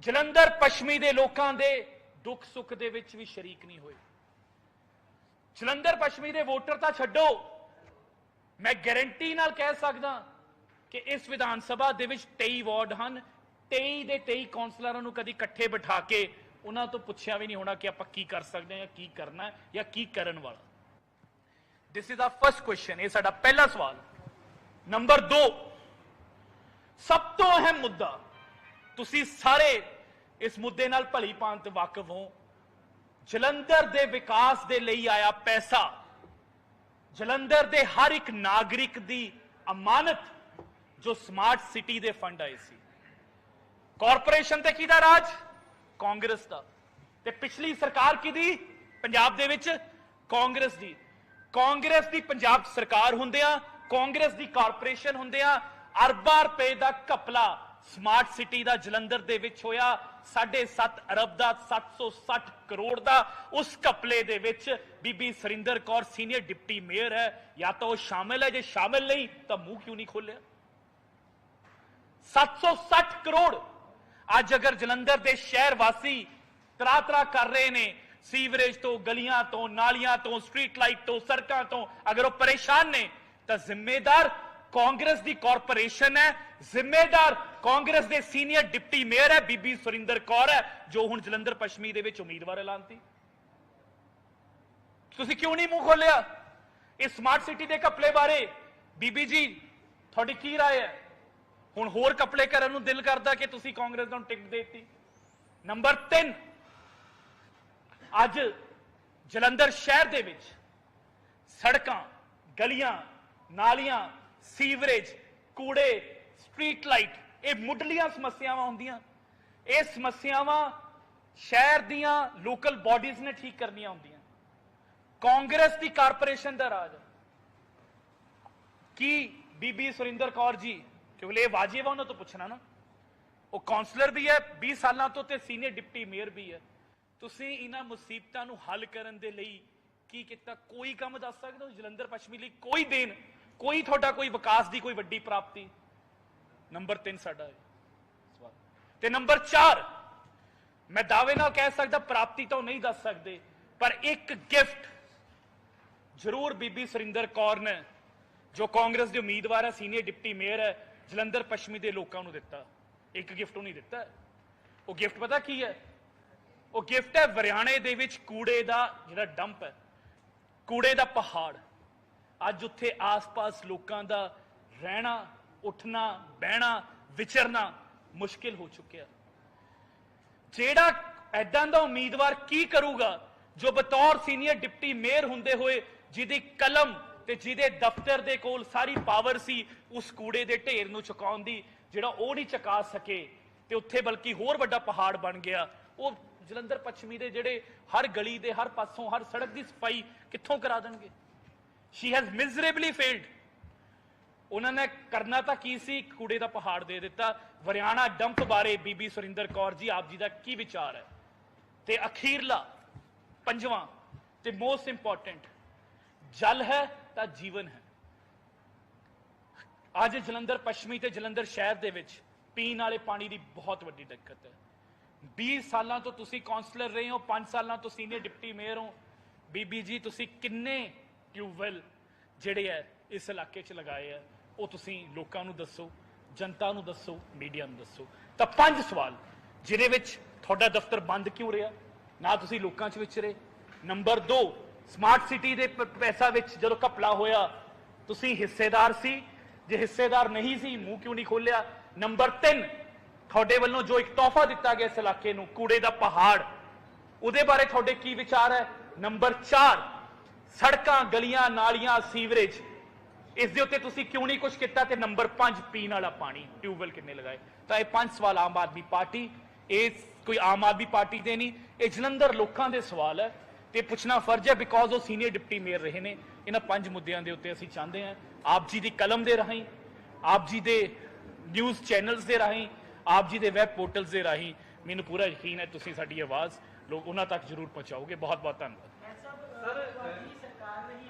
ਜਲੰਧਰ ਪੱਛਮੀ ਦੇ ਲੋਕਾਂ ਦੇ ਦੁੱਖ ਸੁੱਖ ਦੇ ਵਿੱਚ ਵੀ ਸ਼ਰੀਕ ਨਹੀਂ ਹੋਏ। ਜਲੰਧਰ ਪੱਛਮੀ ਦੇ ਵੋਟਰ ਤਾਂ ਛੱਡੋ। ਮੈਂ ਗਾਰੰਟੀ ਨਾਲ ਕਹਿ ਸਕਦਾ ਕਿ ਇਸ ਵਿਧਾਨ ਸਭਾ ਦੇ ਵਿੱਚ 23 ਵਾਰਡ ਹਨ। 23 ਦੇ 23 ਕਾਉਂਸਲਰਾਂ ਨੂੰ ਕਦੀ ਇਕੱਠੇ ਬਿਠਾ ਕੇ ਉਹਨਾਂ ਤੋਂ ਪੁੱਛਿਆ ਵੀ ਨਹੀਂ ਹੋਣਾ ਕਿ ਆਪਾਂ ਕੀ ਕਰ ਸਕਦੇ ਹਾਂ ਜਾਂ ਕੀ ਕਰਨਾ ਹੈ ਜਾਂ ਕੀ ਕਰਨ ਵਾਲਾ। This is a first question ਇਹ ਸਾਡਾ ਪਹਿਲਾ ਸਵਾਲ। ਨੰਬਰ 2 ਸਭ ਤੋਂ ਅਹਿਮ ਮੁੱਦਾ ਤੁਸੀਂ ਸਾਰੇ ਇਸ ਮੁੱਦੇ ਨਾਲ ਭਲੀ ਭਾਂਤ ਵਾਕਿਫ ਹੋ। ਜਲੰਧਰ ਦੇ ਵਿਕਾਸ ਦੇ ਲਈ ਆਇਆ ਪੈਸਾ। ਜਲੰਧਰ ਦੇ ਹਰ ਇੱਕ ਨਾਗਰਿਕ ਦੀ ਅਮਾਨਤ ਜੋ ਸਮਾਰਟ ਸਿਟੀ ਦੇ ਫੰਡ ਆਏ ਸੀ। ਕਾਰਪੋਰੇਸ਼ਨ ਤੇ ਕਿਹਦਾ ਰਾਜ? ਕਾਂਗਰਸ ਦਾ। ਤੇ ਪਿਛਲੀ ਸਰਕਾਰ ਕਿਹਦੀ? ਪੰਜਾਬ ਦੇ ਵਿੱਚ ਕਾਂਗਰਸ ਦੀ। ਕਾਂਗਰਸ ਦੀ ਪੰਜਾਬ ਸਰਕਾਰ ਹੁੰਦਿਆਂ, ਕਾਂਗਰਸ ਦੀ ਕਾਰਪੋਰੇਸ਼ਨ ਹੁੰਦਿਆਂ ਅਰਬਾਂ ਰੁਪਏ ਦਾ ਘਪਲਾ ਸਮਾਰਟ ਸਿਟੀ ਦਾ ਜਲੰਧਰ ਦੇ ਵਿੱਚ ਹੋਇਆ 7.5 ਅਰਬ ਦਾ 760 ਕਰੋੜ ਦਾ। ਉਸ ਘਪਲੇ ਦੇ ਵਿੱਚ Bibi Surinder Kaur, senior deputy mayor ਹੈ। ਜਾਂ ਤਾਂ ਉਹ ਸ਼ਾਮਿਲ ਹੈ, ਜੇ ਸ਼ਾਮਿਲ ਨਹੀਂ, ਤਾਂ ਮੂੰਹ ਕਿਉਂ ਨਹੀਂ ਖੋਲਿਆ 760 ਕਰੋੜ। ਅੱਜ ਅਗਰ ਜਲੰਧਰ ਦੇ ਸ਼ਹਿਰ ਵਾਸੀ ਤਰਾ ਤਰਾ ਕਰ ਰਹੇ ਨੇ, ਸੀਵਰੇਜ ਤੋਂ, ਗਲੀਆਂ ਤੋਂ, ਨਾਲੀਆਂ ਤੋਂ, ਸਟਰੀਟ ਲਾਈਟ ਤੋਂ, ਸੜਕਾਂ ਤੋਂ, ਅਗਰ ਉਹ ਪਰੇਸ਼ਾਨ ਨੇ, ਤਾਂ ਜ਼ਿੰਮੇਦਾਰ ਕਾਂਗਰਸ ਦੀ ਕਾਰਪੋਰੇਸ਼ਨ ਹੈ ਜ਼ਿੰਮੇਦਾਰ ਕਾਂਗਰਸ ਦੇ ਸੀਨੀਅਰ ਡਿਪਟੀ ਮੇਅਰ ਹੈ ਬੀਬੀ ਸੁਰਿੰਦਰ ਕੌਰ ਹੈ ਜੋ ਹੁਣ ਜਲੰਧਰ ਪੱਛਮੀ ਦੇ ਵਿੱਚ ਉਮੀਦਵਾਰ ਐਲਾਨਤੀ ਤੁਸੀਂ ਕਿਉਂ ਨਹੀਂ ਮੂੰਹ ਖੋਲਿਆ ਇਸ ਸਮਾਰਟ ਸਿਟੀ ਦੇ ਘਪਲੇ ਬਾਰੇ ਬੀਬੀ ਜੀ ਤੁਹਾਡੀ ਕੀ رائے ਹੈ ਹੁਣ ਹੋਰ ਕਪੜੇ ਕਰਨ ਨੂੰ ਦਿਲ ਕਰਦਾ ਕਿ ਤੁਸੀਂ ਕਾਂਗਰਸ ਨੂੰ ਟਿਕਟ ਦੇਤੀ ਨੰਬਰ 3 ਅੱਜ ਜਲੰਧਰ ਸ਼ਹਿਰ ਦੇ ਵਿੱਚ ਸੜਕਾਂ ਗਲੀਆਂ ਨਾਲੀਆਂ ਸੀਵਰੇਜ, ਕੂੜੇ, ਸਟਰੀਟ ਲਾਈਟ, ਇਹ ਮੁੱਢਲੀਆਂ ਸਮੱਸਿਆਵਾਂ ਹੁੰਦੀਆਂ। ਇਹ ਸਮੱਸਿਆਵਾਂ ਸ਼ਹਿਰ ਦੀਆਂ ਲੋਕਲ ਬਾਡੀਜ਼ ਨੇ ਠੀਕ ਕਰਨੀਆਂ ਹੁੰਦੀਆਂ। ਕਾਂਗਰਸ ਦੀ ਕਾਰਪੋਰੇਸ਼ਨ ਦਾ ਰਾਜ ਕੀ ਬੀਬੀ ਸੁਰਿੰਦਰ ਕੌਰ ਜੀ ਕਿਉਂਕਿ ਇਹ ਵਾਜਿਬ ਹੈ ਉਹਨਾਂ ਤੋਂ ਪੁੱਛਣਾ ਨਾ? ਉਹ ਕਾਉਂਸਲਰ ਵੀ ਹੈ 20 ਸਾਲਾਂ ਤੋਂ ਤੇ ਸੀਨੀਅਰ ਡਿਪਟੀ ਮੇਅਰ ਵੀ ਹੈ। ਤੁਸੀਂ ਇਹਨਾਂ ਮੁਸੀਬਤਾਂ ਨੂੰ ਹੱਲ ਕਰਨ ਦੇ ਲਈ ਕੀ ਕੀਤਾ? ਕੋਈ ਕੰਮ ਦੱਸ ਸਕਦੇ ਹੋ? ਜਲੰਧਰ ਪੱਛਮੀ ਲਈ ਕੋਈ ਦੇਣ ਕੋਈ ਤੁਹਾਡਾ ਕੋਈ ਵਿਕਾਸ ਦੀ ਕੋਈ ਵੱਡੀ ਪ੍ਰਾਪਤੀ? ਨੰਬਰ 3 ਸਾਡਾ ਹੈ ਸਵਾਲ ਤੇ ਨੰਬਰ 4 ਮੈਂ ਦਾਅਵੇ ਨਾਲ ਕਹਿ ਸਕਦਾ, ਪ੍ਰਾਪਤੀ ਤਾਂ ਉਹ ਨਹੀਂ ਦੱਸ ਸਕਦੇ, ਪਰ ਇੱਕ ਗਿਫਟ ਜ਼ਰੂਰ ਬੀਬੀ ਸੁਰਿੰਦਰ ਕੌਰ ਨੇ, ਜੋ ਕਾਂਗਰਸ ਦੇ ਉਮੀਦਵਾਰ ਹੈ, ਸੀਨੀਅਰ ਡਿਪਟੀ ਮੇਅਰ ਹੈ, ਜਲੰਧਰ ਪੱਛਮੀ ਦੇ ਲੋਕਾਂ ਨੂੰ ਦਿੱਤਾ। ਇੱਕ ਗਿਫਟ ਉਹ ਨਹੀਂ ਦਿੱਤਾ। ਉਹ ਗਿਫਟ ਪਤਾ ਕੀ ਹੈ? ਉਹ ਗਿਫਟ ਹੈ ਹਰਿਆਣੇ ਦੇ ਵਿੱਚ ਕੂੜੇ ਦਾ ਜਿਹੜਾ ਡੰਪ ਹੈ, ਕੂੜੇ ਦਾ ਪਹਾੜ। ਅੱਜ ਉੱਥੇ ਆਸ-ਪਾਸ ਲੋਕਾਂ ਦਾ ਰਹਿਣਾ, ਉੱਠਣਾ, ਬਹਿਣਾ, ਵਿਚਰਨਾ ਮੁਸ਼ਕਿਲ ਹੋ ਚੁੱਕਿਆ। ਜਿਹੜਾ ਐਦਾਂ ਦਾ ਉਮੀਦਵਾਰ ਕੀ ਕਰੂਗਾ, ਜੋ ਬਤੌਰ ਸੀਨੀਅਰ ਡਿਪਟੀ ਮੇਅਰ ਹੁੰਦੇ ਹੋਏ ਜਿਹਦੀ ਕਲਮ ਤੇ ਜਿਹਦੇ ਦਫ਼ਤਰ ਦੇ ਕੋਲ ਸਾਰੀ ਪਾਵਰ ਸੀ, ਉਸ ਕੂੜੇ ਦੇ ਢੇਰ ਨੂੰ ਚੁਕਾਉਣ ਦੀ, ਜਿਹੜਾ ਉਹ ਨਹੀਂ ਚੁਕਾ ਸਕੇ, ਤੇ ਉੱਥੇ ਬਲਕਿ ਹੋਰ ਵੱਡਾ ਪਹਾੜ ਬਣ ਗਿਆ। ਉਹ ਜਲੰਧਰ ਪੱਛਮੀ ਦੇ ਜਿਹੜੇ ਹਰ ਗਲੀ ਦੇ ਹਰ ਪਾਸੋਂ ਹਰ ਸੜਕ ਦੀ ਸਫ਼ਾਈ ਕਿੱਥੋਂ ਕਰਾ ਦੇਣਗੇ? ਸ਼ੀ ਹੈਜ਼ ਮਿਜ਼ਰੇਬਲੀ ਫੇਲਡ ਉਹਨਾਂ ਨੇ ਕਰਨਾ ਤਾਂ ਕੀ ਸੀ? ਕੂੜੇ ਦਾ ਪਹਾੜ ਦੇ ਦਿੱਤਾ। ਵਰਿਆਣਾ ਡੰਪ ਬਾਰੇ ਬੀਬੀ ਸੁਰਿੰਦਰ ਕੌਰ ਜੀ, ਆਪ ਜੀ ਦਾ ਕੀ ਵਿਚਾਰ ਹੈ? ਤੇ ਅਖੀਰਲਾ, ਪੰਜਵਾਂ ਤੇ ਮੋਸਟ ਇੰਪੋਰਟੈਂਟ ਜਲ ਹੈ ਤਾਂ ਜੀਵਨ ਹੈ। ਅੱਜ ਜਲੰਧਰ ਪੱਛਮੀ ਤੇ ਜਲੰਧਰ ਸ਼ਹਿਰ ਦੇ ਵਿੱਚ ਪੀਣ ਵਾਲੇ ਪਾਣੀ ਦੀ ਬਹੁਤ ਵੱਡੀ ਦਿੱਕਤ ਹੈ। 20 ਸਾਲਾਂ ਤੋਂ ਤੁਸੀਂ ਕਾਉਂਸਲਰ ਰਹੇ ਹੋ 5 ਸਾਲਾਂ ਤੋਂ ਸੀਨੀਅਰ ਡਿਪਟੀ ਮੇਅਰ ਹੋ। ਬੀਬੀ ਜੀ, ਤੁਸੀਂ ਕਿੰਨੇ ਟਿਊਬਵੈਲ ਜਿਹੜੇ ਹੈ ਇਸ ਇਲਾਕੇ 'ਚ ਲਗਾਏ ਆ, ਉਹ ਤੁਸੀਂ ਲੋਕਾਂ ਨੂੰ ਦੱਸੋ, ਜਨਤਾ ਨੂੰ ਦੱਸੋ, ਮੀਡੀਆ ਨੂੰ ਦੱਸੋ। ਤਾਂ ਪੰਜ ਸਵਾਲ, ਜਿਹਦੇ ਵਿੱਚ ਤੁਹਾਡਾ ਦਫ਼ਤਰ ਬੰਦ ਕਿਉਂ ਰਿਹਾ? ਨਾ ਤੁਸੀਂ ਲੋਕਾਂ 'ਚ ਵਿਚਰੇ ਨੰਬਰ 2 ਸਮਾਰਟ ਸਿਟੀ ਦੇ ਪੈਸਾ ਵਿੱਚ ਜਦੋਂ ਘਪਲਾ ਹੋਇਆ, ਤੁਸੀਂ ਹਿੱਸੇਦਾਰ ਸੀ। ਜੇ ਹਿੱਸੇਦਾਰ ਨਹੀਂ ਸੀ, ਮੂੰਹ ਕਿਉਂ ਨਹੀਂ ਖੋਲਿਆ ਨੰਬਰ 3 ਤੁਹਾਡੇ ਵੱਲੋਂ ਜੋ ਇੱਕ ਤੋਹਫਾ ਦਿੱਤਾ ਗਿਆ ਇਸ ਇਲਾਕੇ ਨੂੰ, ਕੂੜੇ ਦਾ ਪਹਾੜ, ਉਹਦੇ ਬਾਰੇ ਤੁਹਾਡੇ ਕੀ ਵਿਚਾਰ ਹੈ? ਨੰਬਰ 4 ਸੜਕਾਂ, ਗਲੀਆਂ, ਨਾਲੀਆਂ, ਸੀਵਰੇਜ। ਇਸ ਦੇ ਉੱਤੇ ਤੁਸੀਂ ਕਿਉਂ ਨਹੀਂ ਕੁਝ ਕੀਤਾ ਤੇ ਨੰਬਰ 5 ਪੀਣ ਵਾਲਾ ਪਾਣੀ, ਟਿਊਬਵੈਲ ਕਿੰਨੇ ਲਗਾਏ? ਤਾਂ ਇਹ ਪੰਜ ਸਵਾਲ ਆਮ ਆਦਮੀ ਪਾਰਟੀ, ਇਹ ਕੋਈ ਆਮ ਆਦਮੀ ਪਾਰਟੀ ਦੇ ਨਹੀਂ, ਇਹ ਜਲੰਧਰ ਲੋਕਾਂ ਦੇ ਸਵਾਲ ਹੈ ਤੇ ਪੁੱਛਣਾ ਫਰਜ਼ ਹੈ ਬਿਕੋਜ਼ ਉਹ ਸੀਨੀਅਰ ਡਿਪਟੀ ਮੇਅਰ ਰਹੇ ਨੇ, ਇਹਨਾਂ ਪੰਜ ਮੁੱਦਿਆਂ ਦੇ ਉੱਤੇ ਅਸੀਂ ਚਾਹੁੰਦੇ ਹਾਂ। ਆਪ ਜੀ ਦੀ ਕਲਮ ਦੇ ਰਾਹੀਂ, ਆਪ ਜੀ ਦੇ ਨਿਊਜ਼ ਚੈਨਲਸ ਦੇ ਰਾਹੀਂ, ਆਪ ਜੀ ਦੇ ਵੈਬ ਪੋਰਟਲਸ ਦੇ ਰਾਹੀਂ ਮੈਨੂੰ ਪੂਰਾ ਯਕੀਨ ਹੈ ਤੁਸੀਂ ਸਾਡੀ ਆਵਾਜ਼ ਲੋਕ ਉਹਨਾਂ ਤੱਕ ਜ਼ਰੂਰ ਪਹੁੰਚਾਓਗੇ। ਬਹੁਤ ਬਹੁਤ ਧੰਨਵਾਦ ਸਰ ਤੁਹਾਡੀ ਸਰਕਾਰ ਨੇ ਹੀ ਤੁਹਾਡੀ